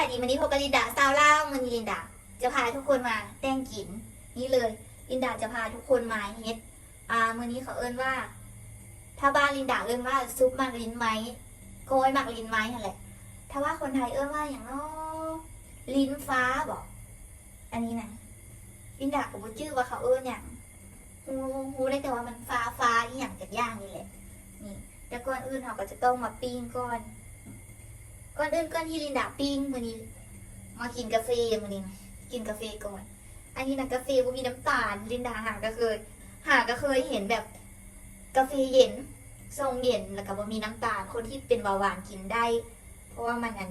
ายดีมันนี้พบกับลินดาสาวเล่ามันลินดา จะพาทุกคนมาแต่งกิน นี่เลยลินดาจะพาทุกคนมาเฮ็ด อ่ามือนี้เขาเอิ้นว่า ถ้าบ้านลินดาเอิ้นว่าซุปหมักลิ้นไม้โกยหมักลิ้นไม้นั่นแหละ ถ้าว่าคนไทยเอิ้นว่าอย่างน้อลิ้นฟ้าบอกอันนี้นะลินดาก็บ่ชื่อว่าเขาเอิ้นอย่างฮูฮูได้แต่ว่ามันฟ้าฟ้าอีหยังจากย่างนี่แหละนี่แต่ก่อนอื่นเราก็จะต้องมาปิ้งก่อน ก่อนอื่นก่อนที่ลินดาปิ้งมือนี้ มากินกาแฟมือนี้ กินกาแฟก่อน อันนี้นะกาแฟบ่มีน้ำตาล ลินดาหาก็เคย หาก็เคยเห็นแบบกาแฟเย็นทรงเย็นแล้วก็บ่มีน้ำตาล คนที่เป็นเบาหวานกินได้ เพราะว่ามันอัน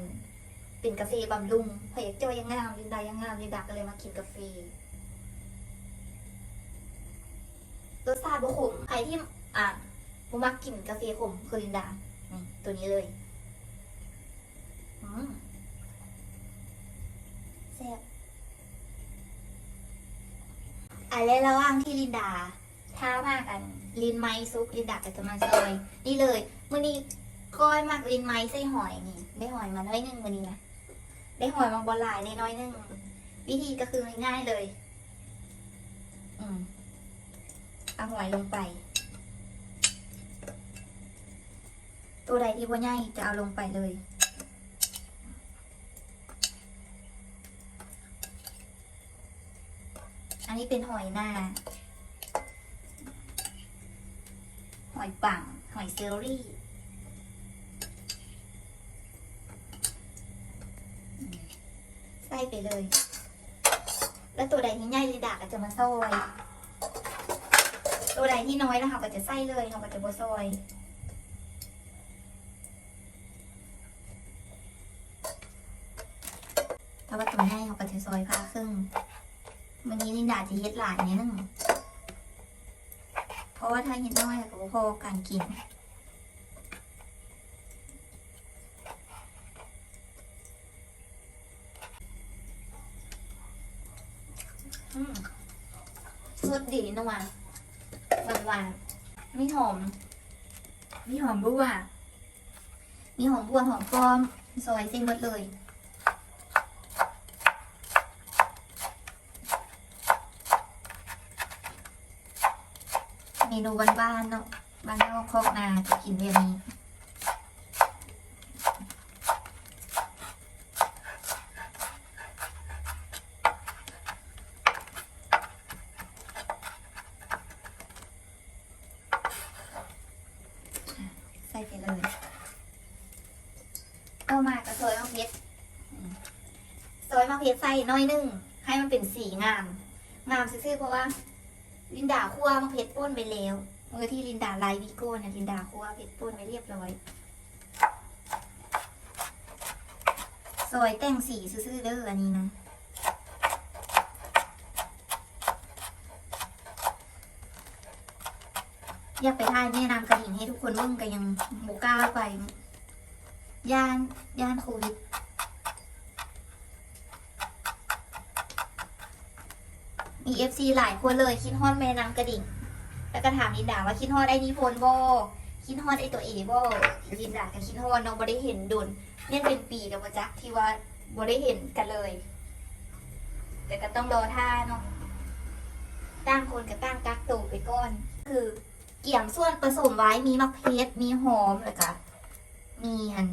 เป็นกาแฟบำรุงพอยากเจ้ายังงามลินดายังงามลินดาก็เลยมากินกาแฟรสชาติบ่ขมใครที่อะบ่มักกินกาแฟขมคือลินดาตัวนี้เลยอืมแซ่บ อะไรระหว่างที่ลินดาถ้ามากอันลินไม้ซุปลินดาก็จะมาซอย นี่เลยมื้อนี้ก้อยมากลินไม้ใส่หอยนี่ ได้หอยมาน้อยหนึงมื้อนี้นะได้หอยมาบ่หลายในน้อยหนึงวิธีก็คือง่ายๆเลย อืมเอาหอยลงไป ตัวใดที่บ่ใหญ่จะเอาลงไปเลย อันนี้เป็นหอยหน้า หอยปัง หอยเซลลี่ ใส่ไปเลย แล้วตัวใดที่ใหญ่ลิดาก็จะมาซอย ตัวใดที่น้อยแล้วเราก็จะใส่เลยเราก็จะบ่ซอยถ้าว่าตัวใหญ่เราก็จะซอยผ้าครึ่ง วันนี้ลินดาจะเฮ็ดหลายนิดนึงเพราะว่าถ้าเห็นน้อยก็บ่พอการกินอืมสดดีนัวหวานหวานๆมีหอม มีหอมบัวมีหอมบัวหอมป้อมซอยเส้นหมดเลย นูบ้านๆเนาะบ้านนอกคอกนาจะกินแบบนี้ใส่ไปเลยเอามากระซอยมะเพชรซอยมะเพชรใส่น้อยนึง ให้มันเป็นสีงาม งามซื่อๆเพราะว่า ลินดาคั่วมะเพชรป่นไปแล้วเมื่อที่ลินดาไลฟ์วิโก้เนี่ยลินดาคั่วเพชรป่นไว้เรียบร้อยซอยแต่งสีซื่อๆเด้ออันนี้นะอยากไปท่ายแม่น้ำกระดิ่งให้ทุกคนเบิ่งก็ยังโมกล้าไป ย่านย่านโควิด มีเอฟซีหลายคนเลยคิดฮอดแม่น้ำกระดิ่ง แล้วก็ถามลินดาว่าคิดฮอดไอ้นิพนธ์บ่คิดฮอดไอ้ตัวเอบ่ลินดาก็คิดฮอดน้องบ่ได้เห็นดุนเนี่ยเป็นปีแล้วบ่จ๊ะที่ว่าบ่ได้เห็นกันเลยแต่ก็ต้องรอท่าเนาะตั้งคนก็ตั้งกักตัวไปก่อน คือเกี่ยมส่วนผสมไว้มีมะเพร้าวมีหอมแล้วก็มีอัน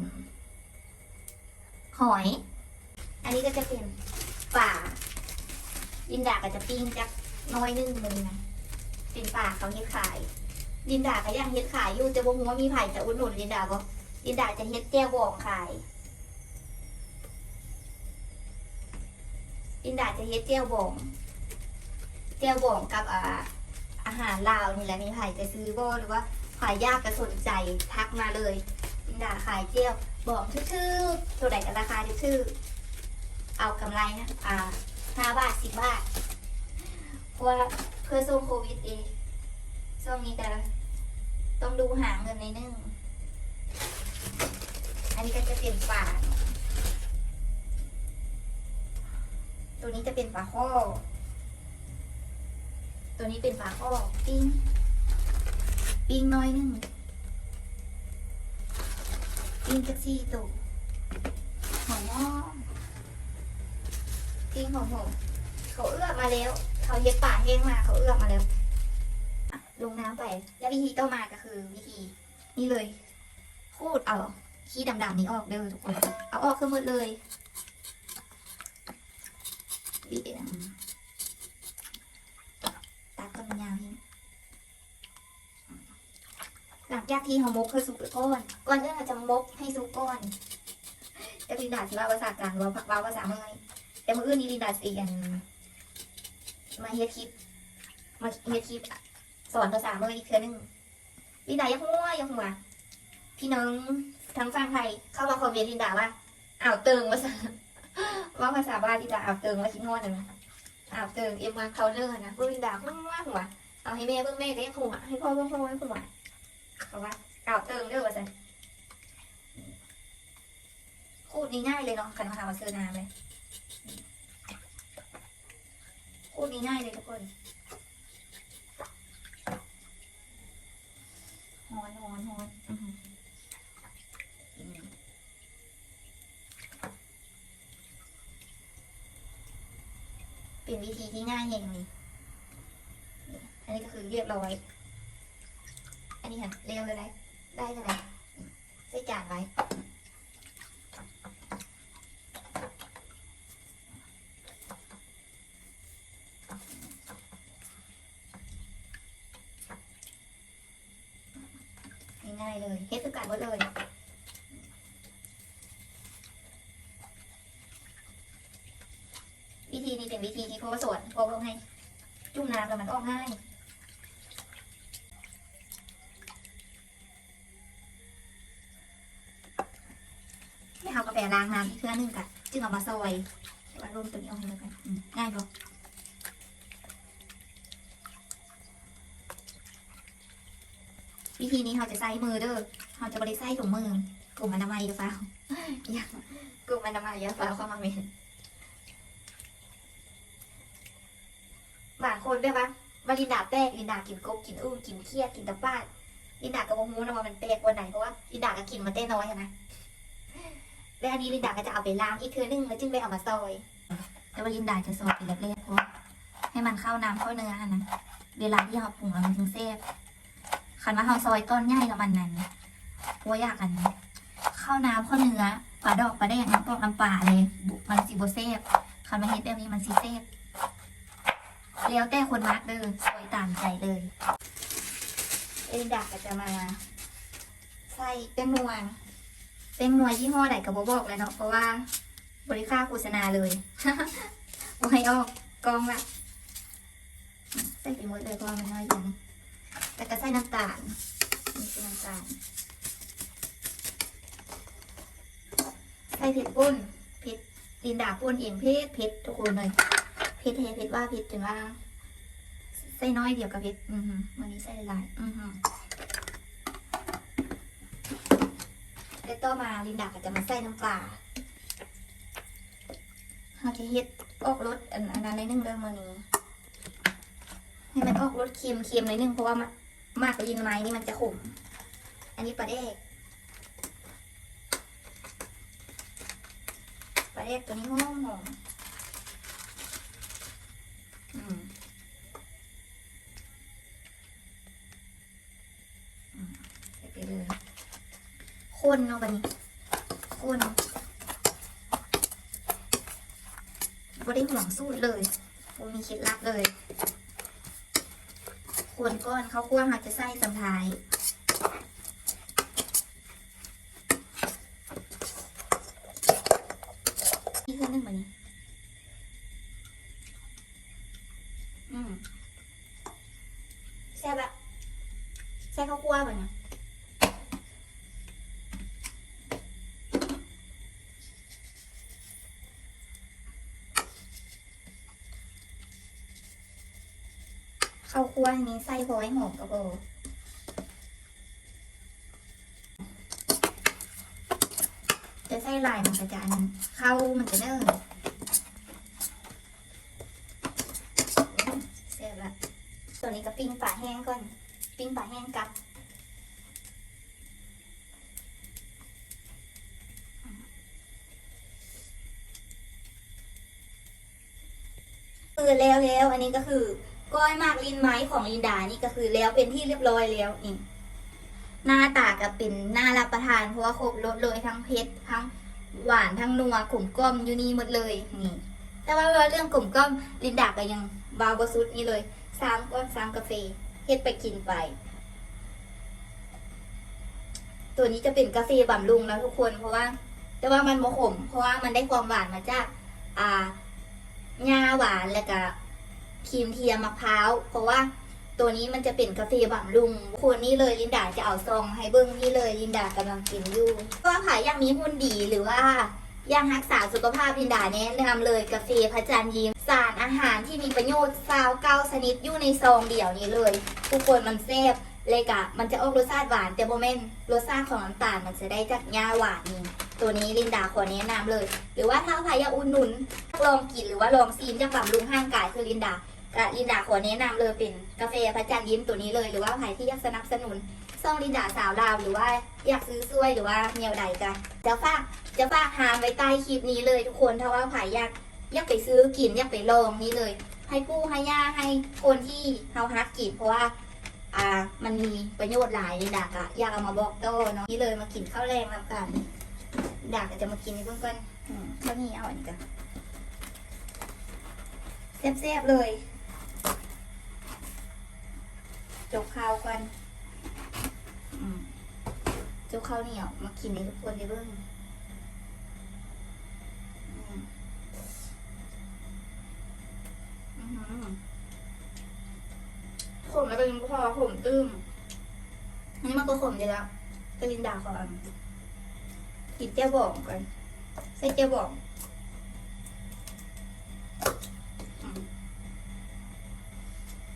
หอย อันนี้ก็จะเป็นป่า ลินดาก็จะปิ้งจักน้อยนึงเลยนะเป็นป่าเขาเฮ็ดขายลินดาก็ยังเฮ็ดขายอยู่แต่บ่ฮู้ว่ามีไผจะอุดหนุนลินดาบ่ลินดาจะเฮ็ดแจ่วบองขายลินดาจะเฮ็ดแจ่วบองแจ่วบองกับอ่าอาหารลาวนี่แหละมีไผจะซื้อบ่หรือว่าขายยากก็สนใจทักมาเลยลินดาขายแจ่วบองทื่อๆตัวใดก็ราคาทื่อเอากำไรนะอ่า ห้าบาทสิบบาทเพราะว่าเพื่อสู้โควิดเองช่วงนี้ก็ต้องดูหาเงินในนึงอันนี้ก็จะเป็นปลาตัวนี้จะเป็นปลาข้อ ตัวนี้เป็นปลาข้อปิ้ง ปิ้งน้อยนึงปิ้งจักซี่ตัวหอมหอม ปิ้งหอมเขาเอื้อมมาแล้ว เขาเย็ดป่าแห้งมาเขาเอื้อมมาแล้วลงน้ำไป แล้ววิธีต่อมาก็คือวิธี นี่เลยคูดเอาขี้ดำๆนี้ออกเด้อทุกคน เอาออกคือหมดเลยบีบตัดก้อนยาวนี่หลังจากที่เขามกคือสุกก่อนก่อนอื่นเราจะมกให้สุกก่อนจะลินดาสิว่าภาษากลางว่าว่าภาษาเมือง แต่เมื่ออื่นนี้ลินดาเสียนมาเฮ็ดคลิป มาเฮ็ดคลิปสอนภาษาเมืออีกเทื่อนึงลินดายังหัวยังหัวพี่น้องทั้งฟังไทยเข้ามาคอมเมนต์ลินดาว่าอ่าวเติงว่าว่าภาษาบ้านลินดาอ่าวเติงว่าคิดงอนนะอ่าวเติงเอ็มวันเคาเตอร์นะเพื่อลินดาหัวหัวเอาให้แม่เพื่อแม่ก็ยังหัวให้พ่อเพื่อพ่อให้หัวเขาว่าอ่าวเติงเด้อว่าสันพูดง่ายๆเลยเนาะคันมาทำมาเซอร์นาเลยพูดง่ายๆเลยทุกคนฮอนฮอนฮอนอื้อหือเป็นวิธีที่ง่ายอย่างนี้อันนี้ก็คือเรียบร้อย อันนี้ค่ะเร็วเลยนะได้เลยนะใส่จานไว้ง่ายๆเลยเฮ็ดทุกการหมดเลย วิ ธีนี้เป็นวิธีที่พ่อสอนพ่อบอกให้ จุ่มน้ำแล้วมันออกง่ายไม่เอากาแฟล้างน้ำอีกเครื่องหนึงกันจึงเอามาซอยเดี๋ยวเอารวมตัวนี้เอาให้แล้วกันง่ายปะวิธีนี้เราจะใส่มือเด้อเราจะบริใส่ถุงมือกลุ่มอนามัยหรือเปล่าอย่ากลุ่มอนามัยอย่าเปล่าเข้ามาเมน บางคนแบบว่ามาลินดาแป้กลินดากินกบกินอุ้มกินเครียดกินตะป้านลินดาก็บ่ฮู้นะว่ามันแปลกวันไหนเพราะว่าลินดาก็กินมาเต้น้อยนะแล้วอันนี้ลินดาก็จะเอาไปล้างอีกเทือนึงแล้วจึงไปเอามาซอยแต่ว่าลินดาจะซอยเป็นแรกๆเพราะให้มันเข้าน้ำเข้าเนื้ออะนะเวลาที่เราปรุงแล้วมันถึงแซ่บคันว่าเราซอยต้อนใหญ่กับมันนั้นเพราะว่าอยากอันนี้เข้าน้ำเข้าเนื้อปลาดอกปลาแดงน้ำปอกน้ำปลาเลยมันสิบ่แซ่บคันมาเฮ็ดแบบนี้มันสิแซ่บ แล้วแต่คนมักเด้อสวยตามใจเลยเอ็นดักก็จะมาใส่แป้งนวลแป้งนวลยี่ห้อไหนก็บบอกเลยเนาะเพราะว่าบริค่าโฆษณาเลยบอให้ออกกองละใส่ไปหมดเลยเพราะมันน้อยอย่างแต่ก็ใส่น้ำตาลนี่คือน้ำตาลใส่เผ็ดป่นเผ็ดลินดาป่นเองเผ็ดเผ็ดทุกคนเลย เพชรเทเพชรว่าเพชรจนว่าใส่น้อยเดียวกับเพชรอือหือวันนี้ใส่หลายๆอือหือแล้วต่อมาลินดาก็จะมาใส่น้ำปลาเราจะเฮ็ดออกรสอันนั้นในอยนึ่งเริ่องมวันนี้ ให้มันออกรสเค็มเค็มในอยนึ่งเพราะว่ามะมากลินไม้นี่มันจะขม อันนี้ปลาแดกปลาแดกตัวนี้หอมหอม อืมอืมใส่ไปเลย้นเนาะบันนี้ก้นบ่ได้ห่วงสูตรเลยบ่มีเคล็ดลับเลยคนก้อนเขาวคั่วเราจะใส่สำทายนี่คือหนึ่งบันนี้ อืมแซ่บอะแซ่บข้าวคั่วแบบนี้ ข้าวคั่วนี้ใส่พอให้หอมกระโบจะใส่ลายมันกระจายเข้ามันจะเนิ่งเสร็จละตัวนี้ก็ปิ้งปลาแห้งก่อน ปิ้งปลาแห้งกับคือแล้วแล้วอันนี้ก็คือ ก้อยมากลินไม้ของลินดานี่ก็คือแล้วเป็นที่เรียบร้อยแล้วนี่หน้าตาก็เป็นน่ารับประทานเพราะว่าครบรสเลยทั้งเผ็ดทั้งหวานทั้งนัวขมกล่อมอยู่นี่หมดเลยนี่ แต่ว่าเรื่องกลมกล่อมลินดาก็ยังบาวบสุดนี่เลยสามก้อนสามกาแฟเฮ็ดไปกินไป ตัวนี้จะเป็นกาแฟบำรุงนะทุกคนเพราะว่า แต่ว่ามันโมขม เพราะว่ามันได้ความหวานมาจาก อ่าหญ้าหวานแล้วก็ ครีมเทียมมะพร้าว เพราะว่าตัวนี้มันจะเป็นกาแฟบำรุงควรนี่เลยลินดาจะเอาซองให้เบิ้งนี่เลยลินดากำลังกินอยู่ก็ว่าขายอยากมีหุ่นดีหรือว่าอยากรักษาสุขภาพลินดาแนะนำเลยกาแฟพระจันทร์ยิ้มสารอาหารที่มีประโยชน์ซาวเก้าชนิดอยู่ในซองเดี่ยวนี้เลยทุกคนมันแซ่บเลยกะมันจะออกรสชาติหวานแต่โมเมนรสชาติของน้ำตาลมันจะได้จากหญ้าหวานนี่ตัวนี้ลินดาขอแนะนำเลย หรือว่าถ้าใครอยากอุ่นหนุนลองกินหรือว่าลองซีมจากบำรุงร่างกายคือลินดา กะลินดาขอแนะนำเลยเป็นกาแฟพระจันทร์ยิ้มตัวนี้เลย หรือว่าใครที่อยากสนับสนุนซองลินดาสาวลาวหรือว่าอยากซื้อช่วยหรือว่าเมียวใดกันจะฝากจะฝากหามไว้ใต้คลิปนี้เลยทุกคนถ้าว่าใครอยากอยากไปซื้อกินอยากไปลองนี่เลย ให้ปู่ให้ย่าให้คนที่เฮาฮักกินเพราะว่าอ่ามันมีประโยชน์หลายลินดากะอยากเอามาบอกโตเนาะนี่เลยมากินข้าวแรงแล้วกันดาก็จะมากินในเบื้องต้นอืมข้าวเหนียวอันนี้กันแซ่บๆเลย จกข้าวกันจกข้าวเหนียวมากินในทุกคนในเบื้องขมแล้วเป็นพอขมตื้มอันนี้มันก็ขมอยู่แล้วก็ลินดาก่อนกินเจ้าบอกกันใส่เจ้าบอก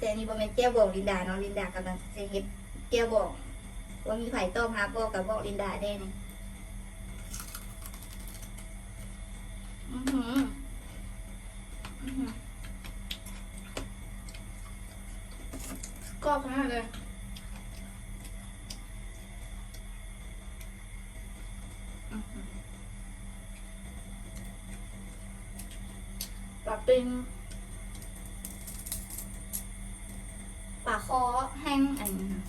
แต่นนี้บ่แม่นแก้วบอกลินดาเนาะลินดากำลังจะเฮ็ดแก้วบอกว่ามีไผ่ต้มฮับบอกกับบอกลินดาได้นี่อือหืออือหือกรอบมากเลยอื้อหือปลาปิ้งาคอแห้งอันนี้ค่ะ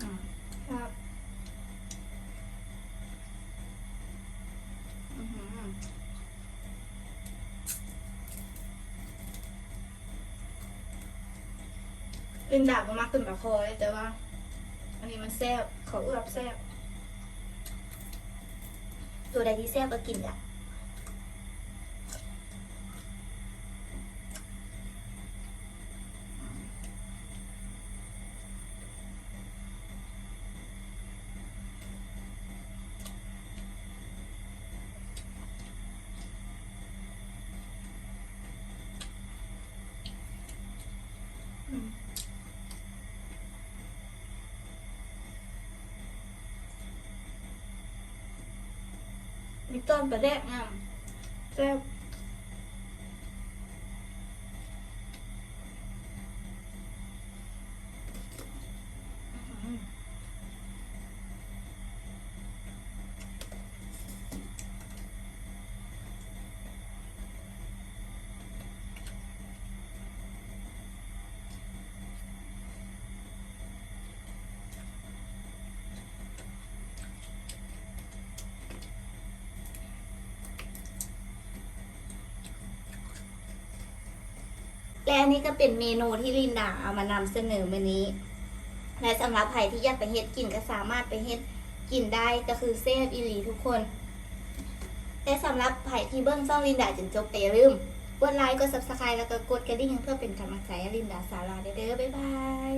อืมครับอื้อหือลินดาก็มากขึ้นปลาคอเลยแต่ว่า อันนี้มันแซ่บเขาเอือบแซ่บตัวใดที่แซ่บก็กินอะ มีต้นปลาแดกงามแซ่บ และอันนี้ก็เป็นเมนูที่ลินดาเอามานำเสนอวันนี้ และสำหรับใครที่อยากไปเฮ็ดกินก็สามารถไปเฮ็ดกินได้ก็คือเซฟอิลีทุกคน และสำหรับใครที่เบิ้งซ่องลินดาจนจบไปลืมกดไลค์กดซับสไครต์แล้วก็กดกระดิ่งเพื่อเป็นกำลังใจให้ลินดาสาราเด้อบ๊ายบาย